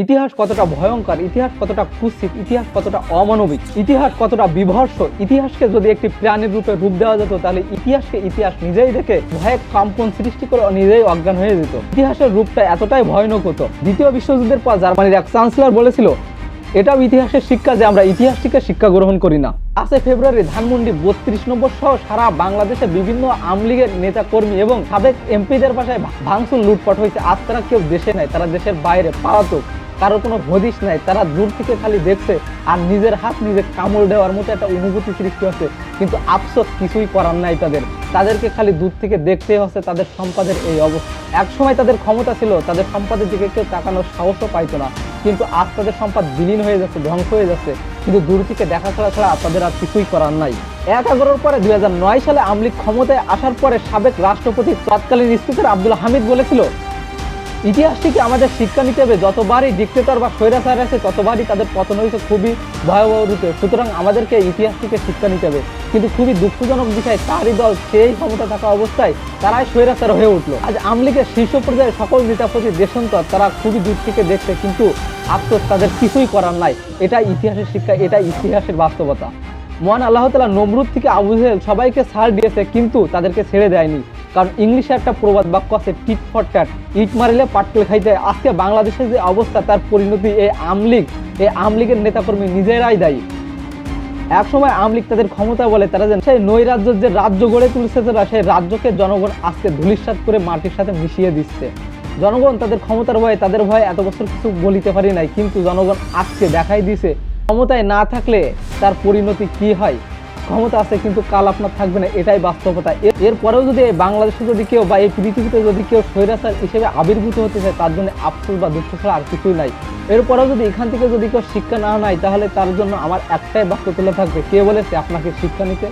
ইতিহাস কতটা ভয়ঙ্কর, ইতিহাস কতটা কুৎসিত, ইতিহাস কতটা অমানবিক, ইতিহাস কতটা বিভর্ষ, ইতিহাসকে যদি একটি প্রাণীর রূপে রূপ দেওয়া যেত, তাহলে ইতিহাসকে ইতিহাস নিজেই দেখে ভয়ে কম্পন সৃষ্টি করে নিজেই অজ্ঞান হয়ে যেত। ইতিহাসের রূপটা এতটাই ভয়ানক হতো। দ্বিতীয় বিশ্বযুদ্ধের পর জার্মানির এক চ্যান্সেলর বলেছিল, এটাও ইতিহাসের শিক্ষা যে আমরা ইতিহাস থেকে শিক্ষা গ্রহণ করি না। পাঁচই ফেব্রুয়ারি ধানমন্ডি বত্রিশ নম্বর সহ সারা বাংলাদেশে বিভিন্ন আমলিগের নেতা কর্মী এবং সাবেক এমপিদের বাসায় ভাঙচুর, লুটপাট হয়েছে। আজ তারা কেউ দেশে নাই, তারা দেশের বাইরে, পালাতক। কারও কোনো হদিস নাই, তারা দূর থেকে খালি দেখছে আর নিজের হাত নিজে কামড় দেওয়ার মতো একটা অনুভূতি সৃষ্টি হচ্ছে। কিন্তু আফসোস কিছুই করার নাই তাদের। তাদেরকে খালি দূর থেকে দেখতে হচ্ছে তাদের সম্পাদের এই অবস্থা। এক সময় তাদের ক্ষমতা ছিল, তাদের সম্পাদের দিকে কেউ তাকানোর সাহসও পাইতো না। কিন্তু আজ তাদের সম্পদ বিলীন হয়ে যাচ্ছে, ধ্বংস হয়ে যাচ্ছে। কিন্তু দূর থেকে দেখা ছাড়া ছাড়া তাদের আর কিছুই করার নাই। এক এগারোর পরে দুই হাজার নয় সালে আমলিক ক্ষমতায় আসার পরে সাবেক রাষ্ট্রপতি তৎকালীন স্পিকার আব্দুল হামিদ বলেছিল ইতিহাস থেকে আমাদের শিক্ষা নিতে হবে? যতবারই ডিক্টেটর বা স্বৈরাচার আছে, ততবারই তাদের পতন হয়েছে খুবই ভয়াবহ রূপে। সুতরাং আমাদেরকে ইতিহাস থেকে শিক্ষা নিতে হবে। কিন্তু খুবই দুঃখজনক বিষয়, তারই দল সেই ক্ষমতা থাকা অবস্থায় তারাই স্বৈরাচার হয়ে উঠল। আজ আমলিগের শীর্ষ পর্যায়ে সকল নেতাপতি, দেশান্তর, তারা খুবই দূর থেকে দেখছে, কিন্তু আফসোস তাদের কিছুই করার নাই। এটা ইতিহাসের শিক্ষা এটা ইতিহাসের বাস্তবতা। মহান আল্লাহ তালা নমরুদ থেকে আবু সবাইকে ছাড় দিয়েছে, কিন্তু তাদেরকে ছেড়ে দেয়নি। কারণ ইংলিশে একটা প্রবাদ বাক্য আছে টিট ফর ট্যাট ইট মারিলে পাটকেল খাইতে। আজকে বাংলাদেশের যে অবস্থা, তার পরিণতি এই আমলিগ। এই আমলিগের নেতাকর্মী নিজেরাই দায়ী। এক সময় আমলিগ তাদের ক্ষমতা বলে, তারা যেন সেই নৈরাজ্যের যে রাজ্য গড়ে তুলছে, তারা সেই রাজ্যকে জনগণ আজকে ধুলিস্বাদ করে মাটির সাথে মিশিয়ে দিচ্ছে। জনগণ তাদের ক্ষমতার ভয়ে, তাদের ভয়ে এত বছর কিছু বলিতে পারি নাই, কিন্তু জনগণ আজকে দেখাই দিছে, ক্ষমতায় না থাকলে তার পরিণতি কি হয়? ক্ষমতা আছে কিন্তু কাল আপনার থাকবে না, এটাই বাস্তবতা। এরপরেও যদি বাংলাদেশে যদি কেউ বা এই পৃথিবীতে যদি কেউ স্বৈরাচার হিসেবে আবির্ভূত হতে চায়, তার জন্য আফসোস বা দুঃখ ছাড়া আর কিছুই নাই। এরপরেও যদি এখান থেকে যদি কেউ শিক্ষা না নেয়, তাহলে তার জন্য আমার একটাই বাক্য তুলে থাকবে। কে বলেছে? আপনাকে শিক্ষা নিতে।